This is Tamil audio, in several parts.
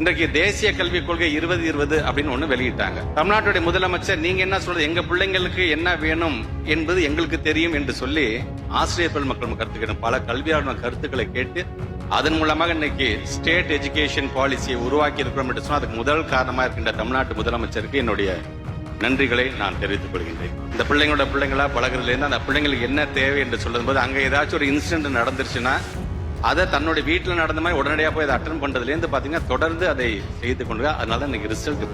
இன்றைக்கு தேசிய கல்விக் கொள்கை இருபது இருபது அப்படின்னு ஒண்ணு வெளியிட்டாங்க. தமிழ்நாட்டுடைய முதலமைச்சர் நீங்க என்ன சொல்றது? எங்க பிள்ளைங்களுக்கு என்ன வேணும் என்பது எங்களுக்கு தெரியும் என்று சொல்லி ஆசிரியர் பெருமக்கள் கருத்துக்கணும் பல கல்வியாளர் கருத்துக்களை கேட்டு அதன் மூலமாக இன்னைக்கு ஸ்டேட் எஜுகேஷன் பாலிசியை உருவாக்கி இருக்கிறோம் என்று சொன்னால் அதுக்கு முதல் காரணமா இருக்கின்ற தமிழ்நாட்டு முதலமைச்சருக்கு என்னுடைய நன்றிகளை நான் தெரிவித்துக் கொள்கின்றேன். இந்த பிள்ளைங்களோட பிள்ளைங்களா பழகிறதுலேருந்து அந்த பிள்ளைங்களுக்கு என்ன தேவை என்று சொல்லும் போது அங்க ஏதாச்சும் ஒரு இன்சிடென்ட் நடந்துருச்சுன்னா அதை தன்னுடைய வீட்டில் நடந்த மாதிரி உடனடியாக போய் அதை அட்டன் பண்ணுறதுலேருந்து பார்த்தீங்கன்னா தொடர்ந்து அதை செய்து கொண்டு அதனால தான் இன்னைக்கு ரிசல்ட்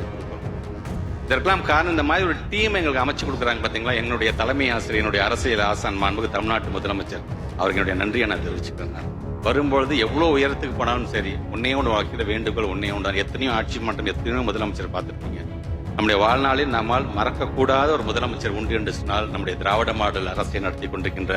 இதற்கெல்லாம் காரணம் இந்த மாதிரி ஒரு டீம் எங்களுக்கு அமைச்சு கொடுக்குறாங்க பார்த்தீங்களா என்னுடைய தலைமை ஆசிரியர் என்னுடைய அரசியல் ஆசான் மாண்புக்கு தமிழ்நாட்டு முதலமைச்சர். அவருக்கு என்னுடைய நன்றியை நான் தெரிவிச்சுக்கிறேன். வரும்பொழுது எவ்வளோ உயரத்துக்கு போனாலும் சரி உன்னே ஒன்று வாக்கிற வேண்டுகோள் உன்னையும் உண்டான் எத்தனையோ ஆட்சி மன்றம் எத்தனையோ முதலமைச்சர் பார்த்துருப்பீங்க. நம்முடைய வாழ்நாளில் நம்மால் மறக்கக்கூடாத ஒரு முதலமைச்சர் உண்டு என்று சொன்னால் நம்முடைய திராவிட மாடல் அரசை நடத்தி கொண்டிருக்கின்ற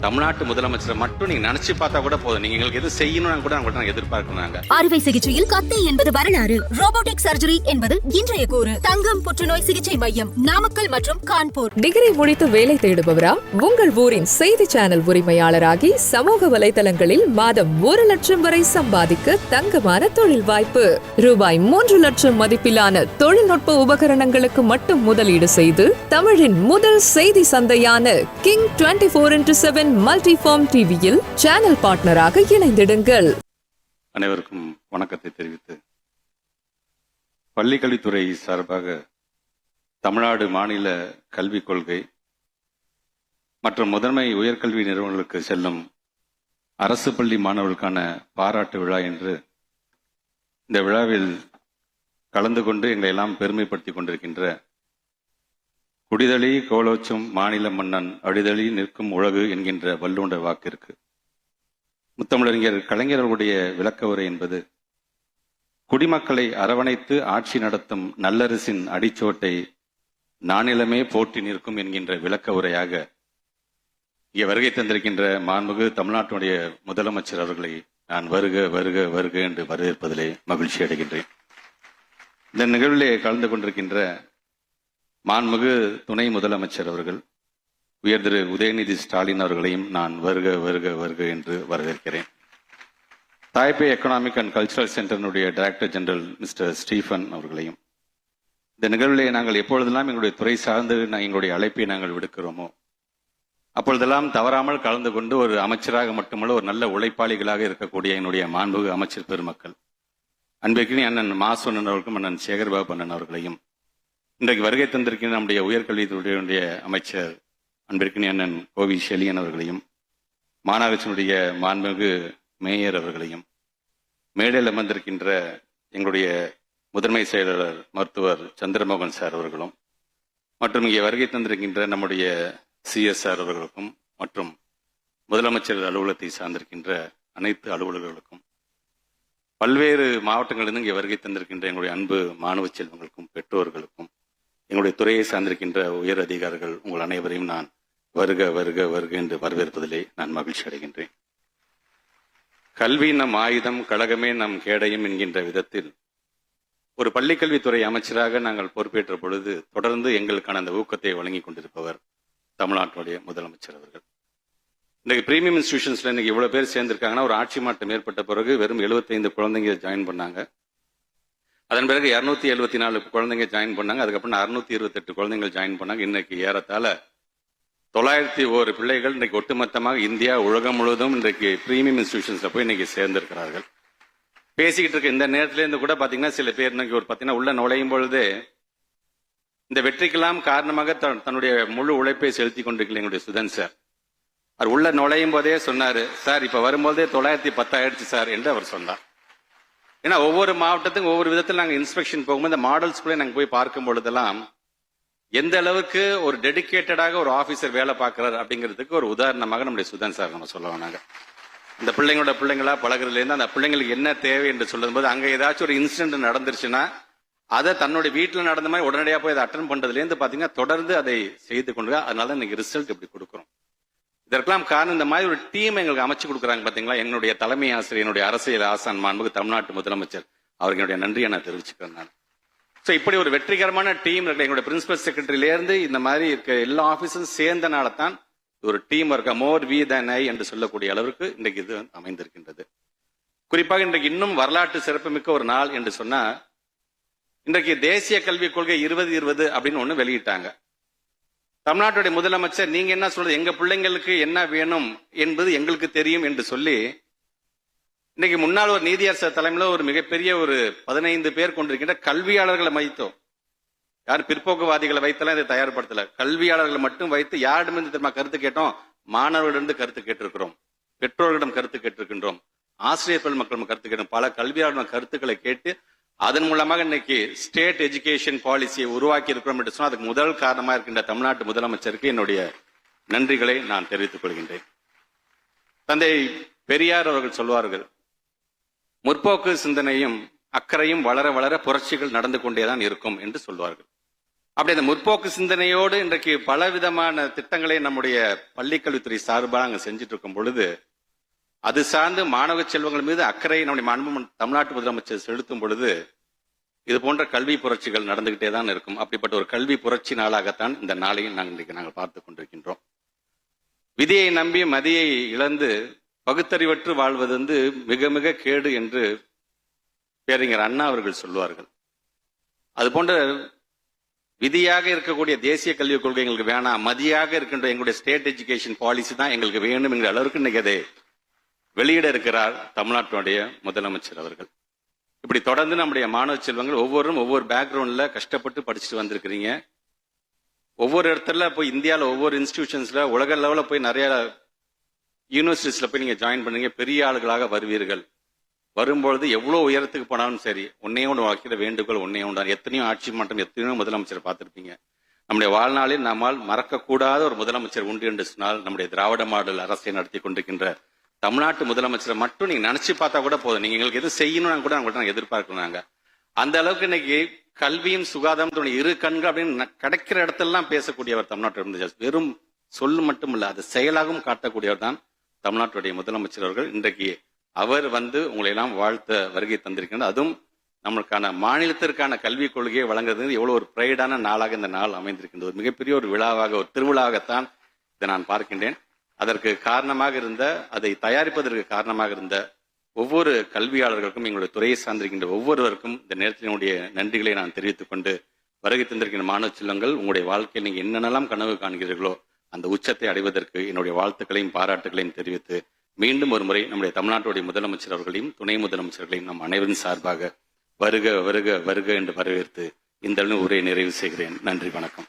தமிழ்நாட்டு முதலமைச்சரை மட்டும் நீங்க நினைச்சு பார்த்தா கூட போதும். நீங்க எங்களுக்கு எது செய்யணும்னு கூட உங்கள்ட்ட நாங்க எதிர்பார்க்கணும் நாங்க அறுவை சிகிச்சையில் கத்தை என்பது வரலாறு. ரோபோட்டிக் சர்ஜரி என்பது இன்றைய கூறு. தங்கம் புற்றுநோய் சிகிச்சை மையம் நாமக்கல் மற்றும் கான்பூர். டிகிரி முடித்து வேலை தேடுபவரா? உங்கள் ஊரின் செய்தி சேனல் உரிமையாளராகி சமூக வலைதளங்களில் மாதம் ஒரு லட்சம் வரை சம்பாதிக்க தங்கமான தொழில் வாய்ப்பு. ரூபாய் மூன்று லட்சம் மதிப்பிலான தொழில்நுட்ப உபகரணங்களுக்கு மட்டும் முதலீடு செய்து தமிழின் முதல் செய்தி சந்தையான king twenty four into seven multiform டிவியில் சேனல் பார்ட்னராக இணைந்திடுங்கள். அனைவருக்கும் வணக்கத்தை தெரிவித்து பள்ளிக்கல்வித்துறை சார்பாக தமிழ்நாடு மாநில கல்விக் கொள்கை மற்றும் முதன்மை உயர்கல்வி நிறுவனங்களுக்கு செல்லும் அரசு பள்ளி மாணவர்களுக்கான பாராட்டு விழா என்று இந்த விழாவில் கலந்து கொண்டு எங்களை எல்லாம் பெருமைப்படுத்திக் கொண்டிருக்கின்ற குடிதளி கோலோச்சும் மாநில மன்னன் அடிதளி நிற்கும் உலகு என்கின்ற வல்லுண்ட வாக்கிற்கு. முத்தமிழறிஞர் கலைஞர்களுடைய விளக்க உரை என்பது குடிமக்களை அரவணைத்து ஆட்சி நடத்தும் நல்லரசின் அடிச்சோட்டை நானிலமே போட்டி நிற்கும் என்கின்ற விளக்க உரையாக இங்கே வருகை தந்திருக்கின்ற மாண்புகு தமிழ்நாட்டுடைய முதலமைச்சர் அவர்களை நான் வருக வருக வருக என்று வரவேற்பதிலே மகிழ்ச்சி அடைகின்றேன். இந்த நிகழ்விலே கலந்து கொண்டிருக்கின்ற மாண்புமிகு துணை முதலமைச்சர் அவர்கள் உயர் திரு உதயநிதி ஸ்டாலின் அவர்களையும் நான் வருக வருக வருக என்று வரவேற்கிறேன். தாய்பே எக்கனாமிக் அண்ட் கல்ச்சரல் சென்டரினுடைய டைரக்டர் ஜெனரல் மிஸ்டர் ஸ்டீஃபன் அவர்களையும் இந்த நிகழ்விலே நாங்கள் எப்பொழுதெல்லாம் எங்களுடைய துறை சார்ந்து நான் எங்களுடைய அழைப்பை நாங்கள் விடுக்கிறோமோ அப்பொழுதெல்லாம் தவறாமல் கலந்து கொண்டு ஒரு அமைச்சராக மட்டுமல்ல ஒரு நல்ல உழைப்பாளிகளாக இருக்கக்கூடிய என்னுடைய மாண்புகு அமைச்சர் பெருமக்கள் அன்பிற்கினி அண்ணன் மாசுவண்ணன் அவர்களுக்கும் அண்ணன் சேகர்பாபு அண்ணன் அவர்களையும் இன்றைக்கு வருகை தந்திருக்கின்ற நம்முடைய உயர்கல்வித்துறையினுடைய அமைச்சர் அன்பிற்கினி அண்ணன் கோவி செலியன் அவர்களையும் மாநகராட்சியினுடைய மாண்புமிகு மேயர் அவர்களையும் மேடையில் அமர்ந்திருக்கின்ற எங்களுடைய முதன்மை செயலாளர் மருத்துவர் சந்திரமோகன் சார் அவர்களும் மற்றும் இங்கே வருகை தந்திருக்கின்ற நம்முடைய சிஎஸ்ஆர் அவர்களுக்கும் மற்றும் முதலமைச்சர் அலுவலகத்தை சார்ந்திருக்கின்ற அனைத்து அலுவலர்களுக்கும் பல்வேறு மாவட்டங்களிலிருந்து இங்கே வருகை தந்திருக்கின்ற எங்களுடைய அன்பு மாணவ செல்வங்களுக்கும் பெற்றோர்களுக்கும் எங்களுடைய துறையை சார்ந்திருக்கின்ற உயர் அதிகாரிகள் உங்கள் அனைவரையும் நான் வருக வருக வருக என்று வரவேற்பதிலே நான் மகிழ்ச்சி அடைகின்றேன். கல்வி நம் ஆயுதம் கழகமே நம் கேடயம் என்கின்ற விதத்தில் ஒரு பள்ளிக்கல்வித்துறை அமைச்சராக நாங்கள் பொறுப்பேற்ற பொழுது தொடர்ந்து எங்களுக்கான அந்த ஊக்கத்தை வழங்கி கொண்டிருப்பவர் தமிழ்நாட்டுடைய முதலமைச்சர் அவர்கள். இன்னைக்கு பிரீமியம் இன்ஸ்டியூஷன்ஸ்ல இன்னைக்கு இவ்வளவு பேர் சேர்ந்திருக்காங்கன்னா ஒரு ஆட்சி மாற்றம் ஏற்பட்ட பிறகு வெறும் 75 குழந்தைங்க ஜாயின் பண்ணாங்க. அதன் பிறகு 274 எழுபத்தி நாலு குழந்தைங்க ஜாயின் பண்ணாங்க. அதுக்கப்புறம் அறுநூத்தி இருபத்தெட்டு குழந்தைங்க ஜாயின் பண்ணாங்க. இன்னைக்கு ஏறத்தாழ தொள்ளாயிரத்தி ஒரு பிள்ளைகள் இன்றைக்கு ஒட்டுமொத்தமாக இந்தியா உலகம் முழுவதும் இன்றைக்கு ப்ரீமியம் இன்ஸ்டியூஷன்ஸில் போய் இன்னைக்கு சேர்ந்திருக்கிறார்கள். பேசிக்கிட்டு இருக்க இந்த நேரத்துலேருந்து கூட பார்த்தீங்கன்னா சில பேர் இன்னைக்கு ஒரு பார்த்தீங்கன்னா உள்ள நுழையும் பொழுது இந்த வெற்றிக்கெல்லாம் காரணமாக தன்- தன்னுடைய முழு உழைப்பை செலுத்தி கொண்டிருக்கல எங்களுடைய சுதன் சார். அவர் உள்ள நுழையும் போதே சொன்னார் சார் இப்போ வரும்போதே தொள்ளாயிரத்தி பத்தாயிடுச்சு சார் என்று அவர் சொன்னார். ஏன்னா ஒவ்வொரு மாவட்டத்துக்கும் ஒவ்வொரு விதத்தில் நாங்கள் இன்ஸ்பெக்ஷன் போகும்போது இந்த மாடல் ஸ்கூலை போய் பார்க்கும் பொழுதெல்லாம் எந்த அளவுக்கு ஒரு டெடிகேட்டடாக ஒரு ஆபீசர் வேலை பார்க்கிறார் அப்படிங்கிறதுக்கு ஒரு உதாரணமாக நம்முடைய சுதன் சார் நம்ம சொல்லுவோம் நாங்கள் இந்த பிள்ளைங்களோட பிள்ளைங்களா பழகிறதுலேருந்து அந்த பிள்ளைங்களுக்கு என்ன தேவை என்று சொல்லும் போது அங்கே ஏதாச்சும் ஒரு இன்சிடென்ட் நடந்துருச்சுன்னா அதை தன்னுடைய வீட்டில் நடந்த மாதிரி உடனடியாக போய் அதை அட்டன் பண்ணுறதுலேருந்து பார்த்தீங்கன்னா தொடர்ந்து அதை செய்து கொண்டு அதனால தான் இன்னைக்கு ரிசல்ட் இப்படி கொடுக்குறோம். இதற்கெல்லாம் காரணம் இந்த மாதிரி ஒரு டீம் எங்களுக்கு அமைச்சு கொடுக்குறாங்க பாத்தீங்களா? என்னுடைய தலைமை ஆசிரியர் என்னுடைய அரசியல் ஆசான் மாண்புக்கு தமிழ்நாட்டு முதலமைச்சர். அவருக்கு என்னுடைய நன்றியை நான் தெரிவிச்சுக்கிறேன் நான். சோ இப்படி ஒரு வெற்றிகரமான டீம் இருக்கு. எங்களுடைய பிரின்சிபல் செக்ரட்டரியிலேருந்து இந்த மாதிரி இருக்க எல்லா ஆஃபீஸும் சேர்ந்தனால தான் ஒரு டீம் இருக்க மோர் வி தன் ஐ என்று சொல்லக்கூடிய அளவுக்கு இன்றைக்கு இது அமைந்திருக்கின்றது. குறிப்பாக இன்றைக்கு இன்னும் வரலாற்று சிறப்புமிக்க ஒரு நாள் என்று சொன்னா இன்றைக்கு தேசிய கல்விக் கொள்கை இருபது இருபது அப்படின்னு ஒன்று வெளியிட்டாங்க. தமிழ்நாட்டுடைய முதலமைச்சர் நீங்க என்ன சொல்றது? எங்க பிள்ளைங்களுக்கு என்ன வேணும் என்பது எங்களுக்கு தெரியும் என்று சொல்லி இன்னைக்கு முன்னாள் ஒரு நீதியரசர் தலைமையில ஒரு மிகப்பெரிய ஒரு பதினைந்து பேர் கொண்டிருக்கின்ற கல்வியாளர்களை வைத்தோம் யார் பிற்போக்குவாதிகளை வைத்தெல்லாம் இதை தயார்படுத்தல. கல்வியாளர்களை மட்டும் வைத்து யாரிடமிருந்து தெரியுமா கருத்து கேட்டோம்? மாணவர்களிடம் கருத்து கேட்டிருக்கிறோம். பெற்றோர்களிடம் கருத்து கேட்டிருக்கின்றோம். ஆசிரியர் பெருமக்களிடம் கருத்து கேட்டோம். பல கல்வியாளர்களிடம் கருத்துக்களை கேட்டு அதன் மூலமாக இன்னைக்கு ஸ்டேட் எஜுகேஷன் பாலிசியை உருவாக்கி இருக்கிறோம் என்று சொன்னால் அதுக்கு முதல் காரணமா இருக்கின்ற தமிழ்நாட்டு முதலமைச்சருக்கு என்னுடைய நன்றிகளை நான் தெரிவித்துக் கொள்கின்றேன். தந்தை பெரியார் அவர்கள் சொல்வார்கள் முற்போக்கு சிந்தனையும் அக்கறையும் வளர வளர புரட்சிகள் நடந்து கொண்டேதான் இருக்கும் என்று சொல்வார்கள். அப்படி அந்த முற்போக்கு சிந்தனையோடு இன்றைக்கு பல விதமான திட்டங்களை நம்முடைய பள்ளிக்கல்வித்துறை சார்பாக அங்கே செஞ்சுட்டு இருக்கும் பொழுது அது சார்ந்து மாணவ செல்வங்கள் மீது அக்கறை நம்முடைய அன்பு தமிழ்நாட்டு முதலமைச்சர் செலுத்தும் பொழுது இது போன்ற கல்வி புரட்சிகள் நடந்துகிட்டே தான் இருக்கும். அப்படிப்பட்ட ஒரு கல்வி புரட்சி நாளாகத்தான் இந்த நாளையும் நாங்கள் இன்றைக்கு நாங்கள் பார்த்து கொண்டிருக்கின்றோம். விதியை நம்பி மதியை இழந்து பகுத்தறிவற்று வாழ்வது வந்து மிக மிக கேடு என்று பேரிஞர் அண்ணா அவர்கள் சொல்லுவார்கள். அது போன்ற விதியாக இருக்கக்கூடிய தேசிய கல்விக் கொள்கை எங்களுக்கு வேணாம். மதியாக இருக்கின்ற எங்களுடைய ஸ்டேட் எஜுகேஷன் பாலிசி தான் எங்களுக்கு வேணும் என்கிற அளவுக்கு இன்னைக்கு அதை வெளியிட இருக்கிறார் தமிழ்நாட்டினுடைய முதலமைச்சர் அவர்கள். இப்படி தொடர்ந்து நம்முடைய மாணவ செல்வங்கள் ஒவ்வொருவரும் ஒவ்வொரு பேக்ரவுண்ட்ல கஷ்டப்பட்டு படிச்சுட்டு வந்திருக்கிறீங்க. ஒவ்வொரு இடத்துல போய் இந்தியாவில் ஒவ்வொரு இன்ஸ்டிடியூஷன்ஸ்ல உலக லெவலில் போய் நிறைய யூனிவர்சிட்டிஸ்ல போய் நீங்க ஜாயின் பண்ணீங்க பெரிய ஆளுகளாக வருவீர்கள். வரும்பொழுது எவ்வளவு உயரத்துக்கு போனாலும் சரி ஒன்னே ஒன்று வாழ்க்கையில் வேண்டுகோள் ஒன்னே ஒன்று எத்தனையோ ஆட்சி மன்றம் எத்தனையோ முதலமைச்சர் பார்த்துருப்பீங்க. நம்முடைய வாழ்நாளில் நம்மால் மறக்கக்கூடாத ஒரு முதலமைச்சர் உண்டு என்று சொன்னால் நம்முடைய திராவிட மாடல் அரசை நடத்தி கொண்டிருக்கின்ற தமிழ்நாட்டு முதலமைச்சரை மட்டும் நீங்க நினைச்சு பார்த்தா கூட போதும். நீங்க எங்களுக்கு எது செய்யணும்னு கூட உங்கள்ட்ட நாங்க எதிர்பார்க்கணும் நாங்க அந்த அளவுக்கு இன்னைக்கு கல்வியும் சுகாதாரம் இரு கண்கள் அப்படின்னு கிடைக்கிற இடத்தெல்லாம் பேசக்கூடியவர் தமிழ்நாட்டில் இருந்து வெறும் சொல்லு மட்டும் இல்ல அது செயலாகவும் காட்டக்கூடியவர் தான் தமிழ்நாட்டுடைய முதலமைச்சர் அவர்கள். இன்றைக்கு அவர் வந்து உங்களை எல்லாம் வாழ்த்த வருகை தந்திருக்கின்றார். அதுவும் நம்மளுக்கான மாநிலத்திற்கான கல்விக் கொள்கையை வழங்குறது எவ்வளவு ஒரு பிரைடான நாளாக இந்த நாள் அமைந்திருக்கின்றது. ஒரு மிகப்பெரிய ஒரு விழாவாக ஒரு திருவிழாவாகத்தான் இதை நான் பார்க்கின்றேன். அதற்கு காரணமாக இருந்த அதை தயாரிப்பதற்கு காரணமாக இருந்த ஒவ்வொரு கல்வியாளர்களுக்கும் எங்களுடைய துறையை சார்ந்திருக்கின்ற ஒவ்வொருவருக்கும் இந்த நேரத்தினுடைய நன்றிகளை நான் தெரிவித்துக் கொண்டு வருகை தந்திருக்கின்ற மாணவ செல்வங்கள் உங்களுடைய வாழ்க்கையில் நீங்க என்னென்னலாம் கனவு காண்கிறீர்களோ அந்த உச்சத்தை அடைவதற்கு என்னுடைய வாழ்த்துக்களையும் பாராட்டுகளையும் தெரிவித்து மீண்டும் ஒரு முறை நம்முடைய தமிழ்நாட்டுடைய முதலமைச்சர் அவர்களையும் துணை முதலமைச்சர்களையும் நம் அனைவரின் சார்பாக வருக வருக வருக என்று வரவேற்று இந்த அளவு உரையை நிறைவு செய்கிறேன். நன்றி வணக்கம்.